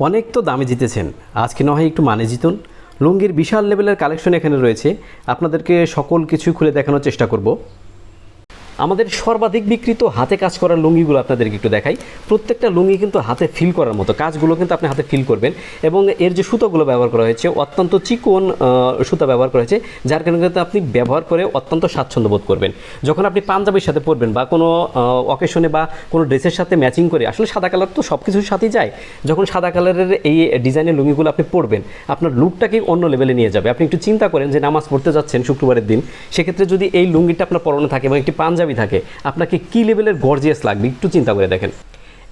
অনেক তো দামে জিতেছেন। আজকে না হয় একটু মানে জিতুন। লুঙ্গির বিশাল লেভেলের কালেকশন এখানে রয়েছে। আপনাদেরকে সকল কিছু খুলে দেখানোর চেষ্টা করব। আমাদের সর্বাধিক বিক্রিত হাতে কাজ করার লুঙ্গিগুলো আপনাদেরকে একটু দেখাই। প্রত্যেকটা লুঙ্গি কিন্তু হাতে ফিল করার মতো কাজগুলো কিন্তু আপনি হাতে ফিল করবেন এবং এর যে সুতোগুলো ব্যবহার করা হয়েছে, অত্যন্ত চিকন সুতা ব্যবহার করা হয়েছে, যার কারণে কিন্তু আপনি ব্যবহার করে অত্যন্ত স্বাচ্ছন্দ্য বোধ করবেন। যখন আপনি পাঞ্জাবির সাথে পরবেন বা কোনো অকেশনে বা কোনো ড্রেসের সাথে ম্যাচিং করে, আসলে সাদা কালার তো সব কিছুর সাথেই যায়। যখন সাদা কালারের এই ডিজাইনের লুঙ্গিগুলো আপনি পরবেন, আপনার লুকটাকেই অন্য লেভেলে নিয়ে যাবে? আপনি একটু চিন্তা করেন যে নামাজ পড়তে যাচ্ছেন শুক্রবারের দিন, সেক্ষেত্রে যদি এই লুঙ্গিটা আপনার পরনে থাকে এবং একটি পাঞ্জাবি থাকে। আপনাকে কি লেভেলের গর্জিয়াস লাগবে একটু চিন্তা করে দেখেন।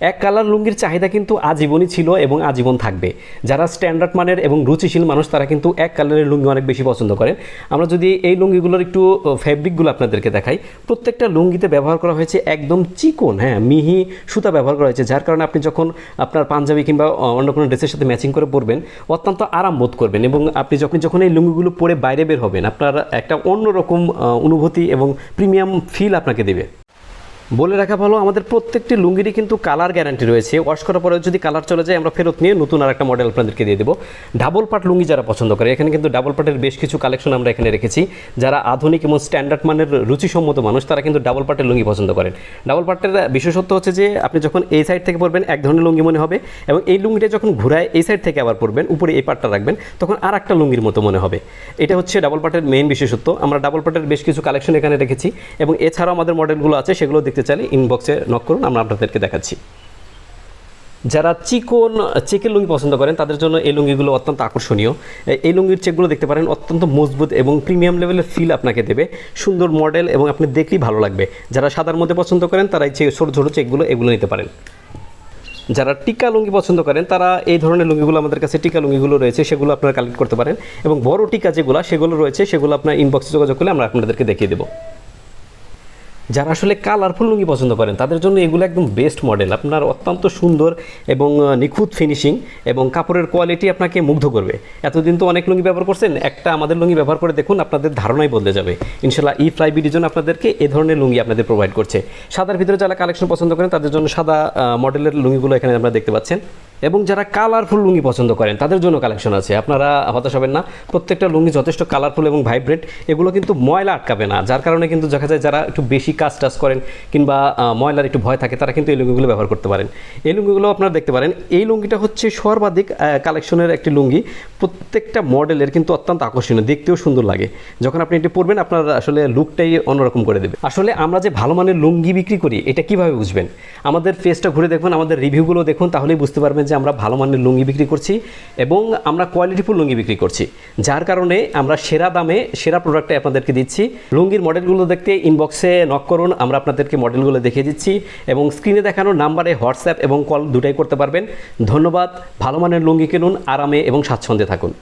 এক কালার লুঙ্গির চাহিদা কিন্তু আজীবনই ছিল এবং আজীবন থাকবে। যারা স্ট্যান্ডার্ড মানের এবং রুচিশীল মানুষ, তারা কিন্তু এক কালারের লুঙ্গি অনেক বেশি পছন্দ করেন। আমরা যদি এই লুঙ্গিগুলোর একটু ফ্যাব্রিকগুলো আপনাদেরকে দেখাই, প্রত্যেকটা লুঙ্গিতে ব্যবহার করা হয়েছে একদম চিকন হ্যাঁ মিহি সুতা ব্যবহার করা হয়েছে, যার কারণে আপনি যখন আপনার পাঞ্জাবি কিংবা অন্য কোনো ড্রেসের সাথে ম্যাচিং করে পরবেন, অত্যন্ত আরাম বোধ করবেন এবং আপনি যখন যখন এই লুঙ্গিগুলো পরে বাইরে বের হবেন, আপনার একটা অন্যরকম অনুভূতি এবং প্রিমিয়াম ফিল আপনাকে দেবে। বলে রাখা ভালো, আমাদের প্রত্যেকটি লুঙ্গিরই কিন্তু কালার গ্যারান্টি রয়েছে। ওয়াশ করার পরে যদি কালার চলে যায়, আমরা ফেরত নিয়ে নতুন আর একটা মডেল আপনাদেরকে দিয়ে দেবো। ডাবল পার্ট লুঙ্গি যারা পছন্দ করে, এখানে কিন্তু ডাবল পার্টের বেশ কিছু কালেকশন আমরা এখানে রেখেছি। যারা আধুনিক এবং স্ট্যান্ডার্ড মানের রুচিসম্মত মানুষ, তারা কিন্তু ডাবল পার্টের লুঙ্গি পছন্দ করেন। ডাবল পার্টের বিশেষত্ব হচ্ছে যে, আপনি যখন এই সাইড থেকে পড়বেন এক ধরনের লুঙ্গি মনে হবে এবং এই লুঙ্গিটা যখন ঘুরায় এই সাইড থেকে আবার পড়বেন উপরে এই পার্টটা রাখবেন, তখন আর একটা লুঙ্গির মতো মনে হবে। এটা হচ্ছে ডাবল পার্টের মেইন বিশেষত্ব। আমরা ডাবল পার্টের বেশ কিছু কালেকশন এখানে রেখেছি এবং এছাড়াও আমাদের মডেলগুলো আছে, সেগুলো দেখতে চাইলে ইনবক্সে নক করুন, আমরা আপনাদেরকে দেখাচ্ছি। যারা চিকন চেকের লুঙ্গি পছন্দ করেন, তাদের জন্য এই লুঙ্গিগুলো অত্যন্ত আকর্ষণীয়। এই লুঙ্গির চেকগুলো দেখতে পারেন, অত্যন্ত মজবুত এবং প্রিমিয়াম লেভেলের ফিল আপনাকে দেবে। সুন্দর মডেল এবং আপনি দেখলেই ভালো লাগবে। যারা সাদার মধ্যে পছন্দ করেন, তারা এই ছোটো ছোটো চেকগুলো, এগুলো নিতে পারেন। যারা টিকা লুঙ্গি পছন্দ করেন, তারা এই ধরনের লুঙ্গিগুলো আমাদের কাছে, টিকা লুঙ্গিগুলো রয়েছে, সেগুলো আপনারা কালেক্ট করতে পারেন। এবং বড় টিকা যেগুলো, সেগুলো রয়েছে, সেগুলো আপনার ইনবক্সে যোগাযোগ করলে আমরা আপনাদেরকে দেখিয়ে দেবো। যারা আসলে কালারফুল লুঙ্গি পছন্দ করেন, তাদের জন্য এগুলো একদম বেস্ট মডেল আপনার অত্যন্ত সুন্দর এবং নিখুঁত ফিনিশিং এবং কাপড়ের কোয়ালিটি আপনাকে মুগ্ধ করবে। এতদিন তো অনেক লুঙ্গি ব্যবহার করছেন, একটা আমাদের লুঙ্গি ব্যবহার করে দেখুন, আপনাদের ধারণাই বদলে যাবে। ইনশাল্লাহ ই ফ্লাই বিডিজন আপনাদেরকে এ ধরনের লুঙ্গি আপনাদের প্রোভাইড করছে। সাদার ভিতরে যারা কালেকশন পছন্দ করেন, তাদের জন্য সাদা মডেলের লুঙ্গিগুলো এখানে আপনারা দেখতে পাচ্ছেন। এবং যারা কালারফুল লুঙ্গি পছন্দ করেন, তাদের জন্য কালেকশন আছে। আপনারা হতাশ হবেন না, প্রত্যেকটা লুঙ্গি যথেষ্ট কালারফুল এবং ভাইব্রেন্ট এগুলো কিন্তু ময়লা আটকাবে না, যার কারণে কিন্তু দেখা যায় যারা একটু বেশি কাজ টাজ করেন কিংবা ময়লার একটু ভয় থাকে, তারা কিন্তু এই লুঙ্গিগুলো ব্যবহার করতে পারেন। এই লুঙ্গিগুলো আপনারা দেখতে পারেন, এই লুঙ্গিটা হচ্ছে সর্বাধিক কালেকশনের একটি লুঙ্গি। প্রত্যেকটা মডেলের কিন্তু অত্যন্ত আকর্ষণীয়, দেখতেও সুন্দর লাগে। যখন আপনি এটি পরবেন, আপনার আসলে লুকটাই অন্যরকম করে দেবে। আসলে আমরা যে ভালো মানের লুঙ্গি বিক্রি করি, এটা কীভাবে বুঝবেন? আমাদের ফেসটা ঘুরে দেখবেন আমাদের রিভিউগুলো দেখুন, তাহলেই বুঝতে পারবেন যে আমরা ভালো মানের লুঙ্গি বিক্রি করছি এবং আমরা কোয়ালিটিফুল লুঙ্গি বিক্রি করছি। যার কারণে আমরা সেরা দামে সেরা প্রোডাক্টে আপনাদেরকে দিচ্ছি। লুঙ্গির মডেলগুলো দেখতে ইনবক্সে নক করুন, আমরা আপনাদেরকে মডেলগুলো দেখিয়ে দিচ্ছি এবং স্ক্রিনে দেখানো নাম্বারে হোয়াটসঅ্যাপ এবং কল দুটাই করতে পারবেন। ধন্যবাদ, ভালো মানের লুঙ্গি কিনুন, আরামে এবং স্বাচ্ছন্দ্যে থাকুন।